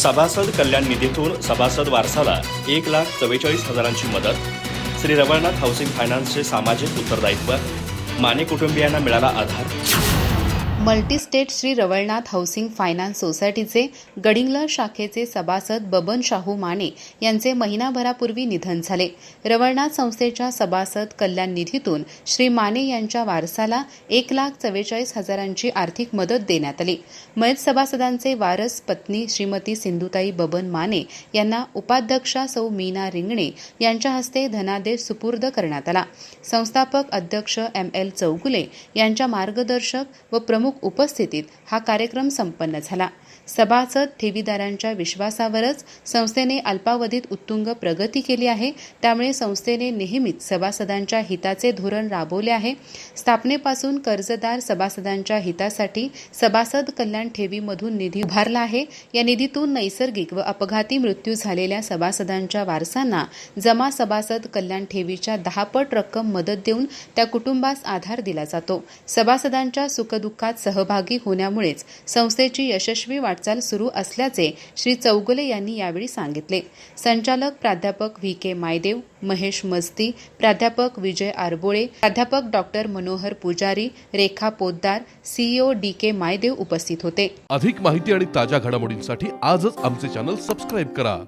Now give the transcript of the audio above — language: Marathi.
सभासद कल्याण निधीतून सभासद वारसाला एक लाख चव्वेचाळीस हजारांची मदत. श्री रवळनाथ हाऊसिंग फायनान्सचे सामाजिक उत्तरदायित्व. माने कुटुंबियांना मिळाला आधार. Multistate Shri Rawalnath housing finance सोसायटीचे गडिंग्लज शाखेचे सभासद बबन शाहू माने यांचे महिनाभरापूर्वी निधन झाले. रवळनाथ संस्थेच्या सभासद कल्याण निधीतून श्री माने यांच्या वारसाला एक लाख चव्वेचाळीस हजारांची आर्थिक मदत देण्यात आली. मयत सभासदांचे वारस पत्नी श्रीमती सिंधुताई बबन माने यांना उपाध्यक्षा सौ मीना रिंगणे यांच्या हस्ते धनादेश सुपूर्द करण्यात आला. संस्थापक अध्यक्ष एम एल चौगुले यांच्या मार्गदर्शक व प्रमुख उपस्थितीत हा कार्यक्रम संपन्न झाला. सभासद ठेवीदारांच्या विश्वासावरच संस्थेने अल्पावधीत उत्तुंग प्रगती केली आहे. त्यामुळे संस्थेने नेहमीच सभासदांच्या हिताचे धोरण राबवले आहे. स्थापनेपासून कर्जदार सभासदांच्या हितासाठी सभासद कल्याण ठेवीमधून निधी उभारला आहे. या निधीतून नैसर्गिक व अपघाती मृत्यू झालेल्या सभासदांच्या वारसांना जमा सभासद कल्याण ठेवीच्या दहापट रक्कम मदत देऊन त्या कुटुंबास आधार दिला जातो. सभासदांच्या सुखदुःखात सहभागी होण्यामुळेच संस्थेची यशस्वी वाटचाल सुरू असल्याचे श्री चौगुले यांनी यावेळी सांगितले. संचालक प्राध्यापक व्ही के मायदेव महेश मस्ती प्राध्यापक विजय आरबोळे प्राध्यापक doctor Manohar Pujari Rekha Poddar CEO D K Maydeo उपस्थित होते. अधिक माहिती आणि ताज्या घडामोडींसाठी आजच आमचे चॅनल सबस्क्राईब करा.